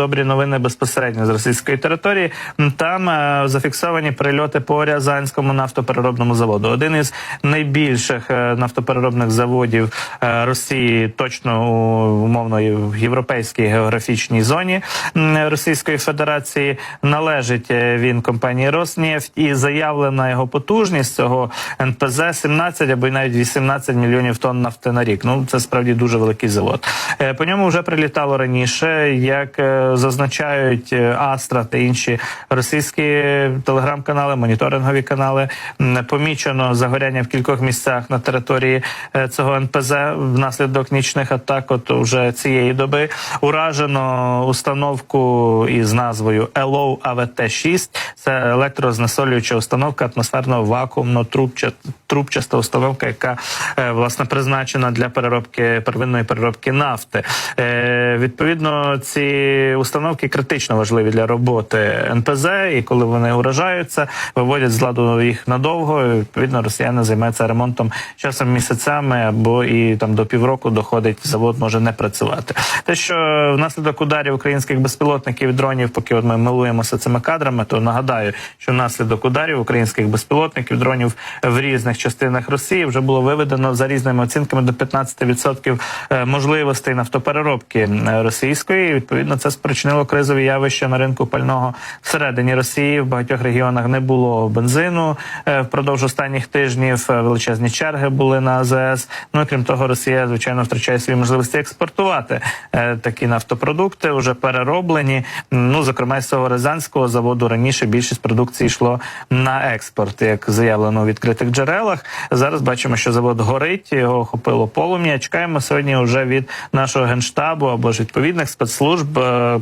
добрі новини безпосередньо з російської території. Там е, зафіксовані прильоти по Рязанському нафтопереробному заводу. Один із найбільших е, нафтопереробних заводів е, Росії, точно у умовно в європейській географічній зоні м, Російської Федерації. Належить е, він компанії Роснефть і заявлена його потужність цього НПЗ 17 або й навіть 18 мільйонів тонн нафти на рік. Ну це справді дуже великий завод. Е, По ньому вже прилітало раніше, як е, зазначають е, Астра та інші російські телеграм-канали, моніторингові канали. Помічено загоряння в кількох місцях на території е, цього НПЗ внаслідок нічних атак. От уже цієї доби уражено установку із назвою ELO AVT-6. Це електрознесолююча установка атмосферного вакуумно трубчаста установка, яка е, власне призначена для переробки первинної переробки нафти. Відповідно, ці установки критично важливі для роботи НПЗ, і коли вони уражаються, виводять з ладу їх надовго. і, Відповідно, росіяни займаються ремонтом часом місяцями або і там до півроку доходить завод може не працювати. Те, що внаслідок ударів українських безпілотників і дронів, поки от ми милуємося цими кадрами, то нагадаю, що внаслідок ударів українських безпілотників дронів в різних частинах Росії вже було виведено за різними оцінками до 15% е, можливостей нафтопереробки е, російської. І, Відповідно, це спричинило кризові явища на ринку пального всередині Росії. В багатьох регіонах не було бензину е, впродовж останніх тижнів. е, Величезні черги були на АЗС. Ну і крім того, Росія звичайно втрачає свої можливості експортувати е, такі нафтопродукти, вже перероблені. Ну зокрема, з цього Рязанського заводу раніше більшість продукції йшло на експорт, як заявлено у відкритих джерелах. Зараз бачимо, що завод горить, його охопило полум'я. Чекаємо сьогодні вже від нашого генштабу або ж відповідних спецслужб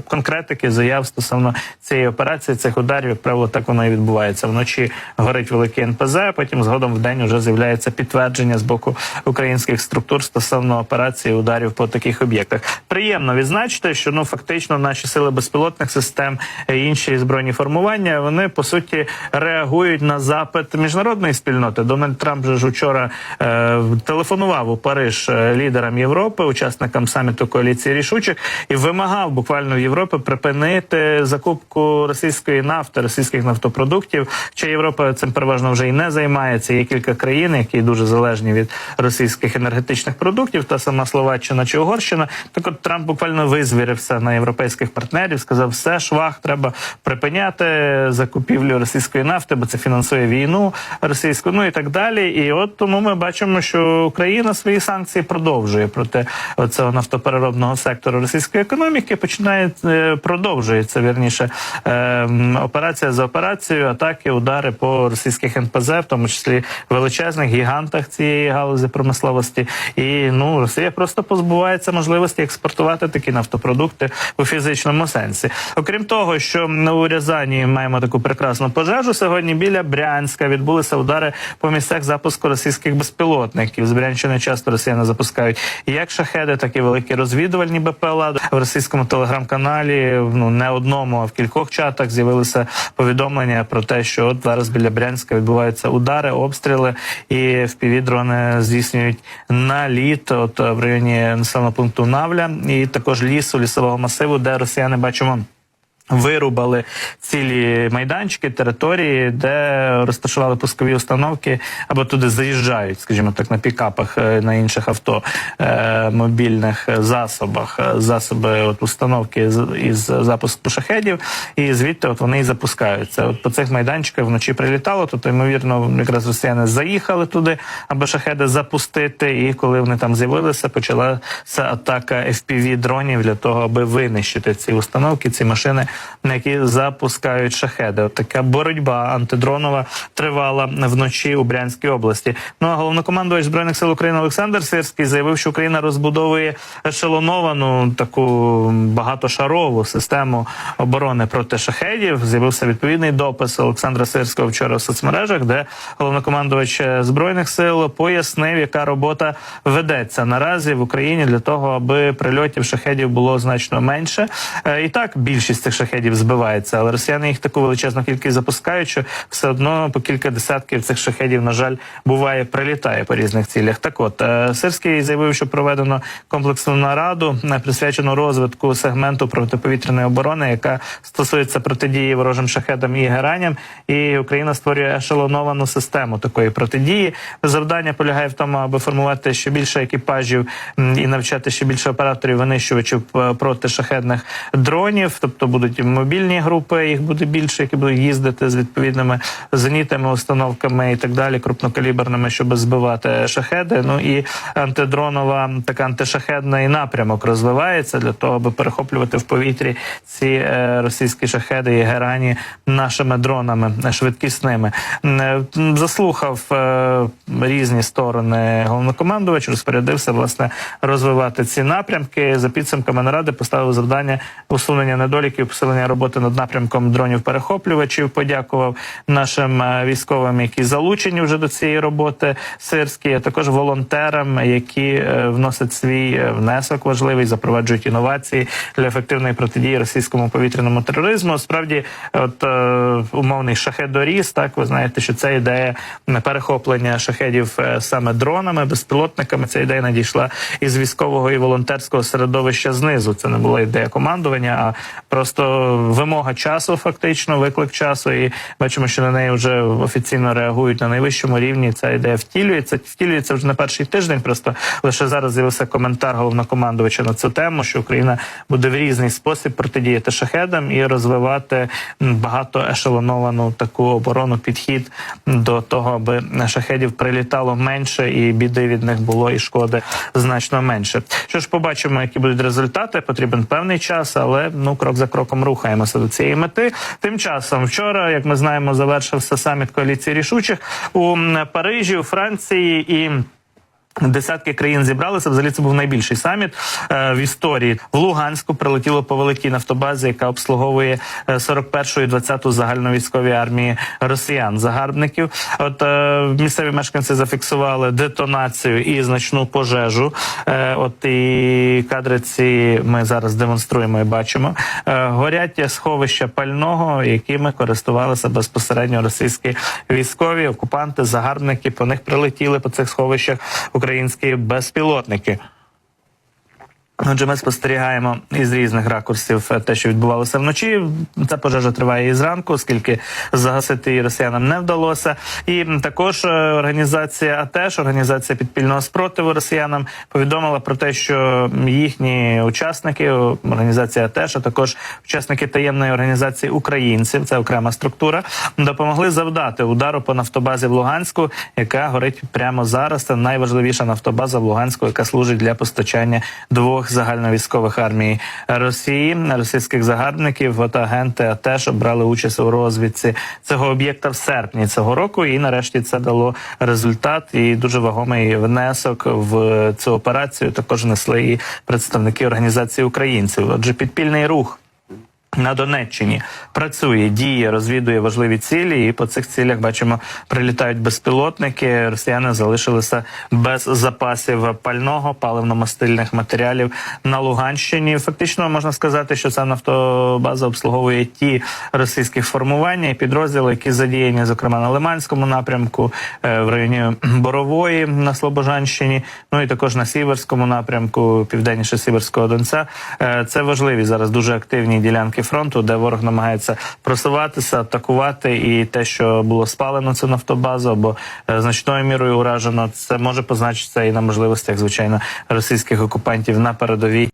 конкретики заяв стосовно цієї операції, цих ударів. Як правило, так воно і відбувається. Вночі горить великий НПЗ. Потім згодом в день вже з'являється підтвердження з боку українських структур стосовно операції ударів по таких об'єктах. Приємно відзначити, що ну фактично наші сили безпілотних систем і інші збройні формування вони по суті реагують на запит міжнародної спільноти. Дональд Трамп же ж учора е, телефонував у Париж е, лідерам Європи, учасникам саміту коаліції рішучих, і вимагав буквально в Європі припинити закупку російської нафти, російських нафтопродуктів. Чи Європа цим переважно вже і не займається? Є кілька країн, які дуже залежні від російських енергетичних продуктів, та сама Словаччина чи Угорщина. Так от Трамп буквально визвірився на європейських партнерів, сказав, все швах треба припиняти закупівлю російської нафти, бо це фінансує війну російську, ну і так далі. І от тому ми бачимо, що Україна свої санкції продовжує проти цього нафтопереробного сектору російської економіки. Починає е, продовжується вірніше е, операція за операцією, атаки, удари по російських НПЗ, в тому числі величезних гігантах цієї галузі промисловості. І ну Росія просто позбувається можливості експортувати такі нафтопродукти у фізичному сенсі. Окрім того, що у Рязані маємо таку прекрасну пожежу. Сьогодні біля Брянська відбулися удари по місцях запуску російських безпілотників. З Брянщини часто росіяни запускають як шахеди, так і великі розвідувальні БПЛА. В російському телеграм-каналі ну не одному, а в кількох чатах з'явилися повідомлення про те, що от зараз біля Брянська відбуваються удари, обстріли, і впівдрони здійснюють наліт. От в районі населеного пункту Навля, і також лісу, лісового масиву, де росіяни бачимо. Вирубали цілі майданчики, території, де розташували пускові установки, або туди заїжджають, скажімо так, на пікапах, е, на інших авто, е, мобільних засобах, е, засоби от установки із запуску шахедів, і звідти от вони і запускаються. От по цих майданчиках вночі прилітало, то ймовірно, якраз росіяни заїхали туди, аби шахеди запустити. І коли вони там з'явилися, почалася атака fpv дронів для того, аби винищити ці установки, ці машини на які запускають шахеди. От така боротьба антидронова тривала вночі у Брянській області. Ну а головнокомандувач збройних сил України Олександр Сирський заявив, що Україна розбудовує ешелоновану таку багатошарову систему оборони проти шахедів. З'явився відповідний допис Олександра Сирського вчора в соцмережах, де головнокомандувач збройних сил пояснив, яка робота ведеться наразі в Україні для того, аби прильотів шахедів було значно менше. Е, І так більшість цих шахедів шахедів збивається, але росіяни їх таку величезну кількість запускають, що все одно по кілька десятків цих шахедів, на жаль, буває прилітає по різних цілях. Так от е, Сирський заявив, що проведено комплексну нараду, е, присвячену розвитку сегменту протиповітряної оборони, яка стосується протидії ворожим шахедам і гераням. І Україна створює ешелоновану систему такої протидії. Завдання полягає в тому, аби формувати ще більше екіпажів і навчати ще більше операторів винищувачів е, протишахедних дронів. Тобто будуть мобільні групи, їх буде більше, які будуть їздити з відповідними зенітами, установками і так далі, крупнокаліберними, щоб збивати шахеди. Ну і антидронова така антишахедний напрямок розвивається для того, аби перехоплювати в повітрі ці е, російські шахеди і герані нашими дронами е, швидкісними. Е, Заслухав різні сторони головнокомандувач, розпорядився власне розвивати ці напрямки. За підсумками наради поставив завдання усунення недоліків, посилення роботи над напрямком дронів перехоплювачів. Подякував нашим е, військовим, які залучені вже до цієї роботи сирські, а також волонтерам, які е, вносять свій е, внесок важливий, запроваджують інновації для ефективної протидії російському повітряному тероризму. Справді, от умовний шахедоріз, так ви знаєте, що це ідея перехоплення шахедів саме дронами, безпілотниками. Ця ідея надійшла із військового і волонтерського середовища знизу. Це не була ідея командування, а просто вимога часу, фактично, виклик часу. І бачимо, що на неї вже офіційно реагують на найвищому рівні. Ця ідея втілюється. Втілюється вже на перший тиждень. Просто лише зараз з'явився коментар головнокомандувача на цю тему, що Україна буде в різний спосіб протидіяти шахедам і розвивати м, багатоешелоновану таку оборону, підхід до того, аби шахедів прилітало менше, і біди від них було, і шкоди значно менше. Що ж, побачимо, які будуть результати. Потрібен певний час, але ну крок за кроком рухаємося до цієї мети. Тим часом, вчора, як ми знаємо, завершився саміт коаліції рішучих у Парижі, у Франції і. Десятки країн зібралися. Взагалі це був найбільший саміт е, в історії. В Луганську прилетіло по великій нафтобазі, яка обслуговує е, 41-ю і 20-ту загальновійськові армії росіян, загарбників. От е, місцеві мешканці зафіксували детонацію і значну пожежу. Е, от і кадри ці ми зараз демонструємо і бачимо. Е, горять сховища пального, якими користувалися безпосередньо російські військові окупанти, загарбники. По них прилетіли по цих сховищах українські безпілотники. Отже, ми спостерігаємо із різних ракурсів е, те, що відбувалося вночі. Ця пожежа триває і зранку, оскільки загасити її росіянам не вдалося. І також е, організація АТЕШ, організація підпільного спротиву росіянам, повідомила про те, що їхні учасники, організація АТЕШ, а також учасники таємної організації українців, це окрема структура, допомогли завдати удару по нафтобазі в Луганську, яка горить прямо зараз. Це найважливіша нафтобаза в Луганську, яка служить для постачання двох загальновійськових армій Росії, російських загарбників. та агенти теж брали участь у розвідці цього об'єкта в серпні цього року. І нарешті це дало результат і дуже вагомий внесок в цю операцію. Також несли і представники організації українців. Отже, підпільний рух. На Донеччині працює, діє, розвідує важливі цілі, і по цих цілях бачимо, прилітають безпілотники. Росіяни залишилися без запасів пального, паливно-мастильних матеріалів на Луганщині. Фактично можна сказати, що ця нафтобаза обслуговує ті російські формування і підрозділи, які задіяні, зокрема на Лиманському напрямку, е, в районі Борової на Слобожанщині, ну і також на Сіверському напрямку, південніше Сіверського Донця. Е, Це важливі зараз дуже активні ділянки фронту, де ворог намагається просуватися, атакувати, і те, що було спалено цю нафтобазу, або е, значною мірою уражено, це може позначитися і на можливостях, звичайно, російських окупантів на передовій.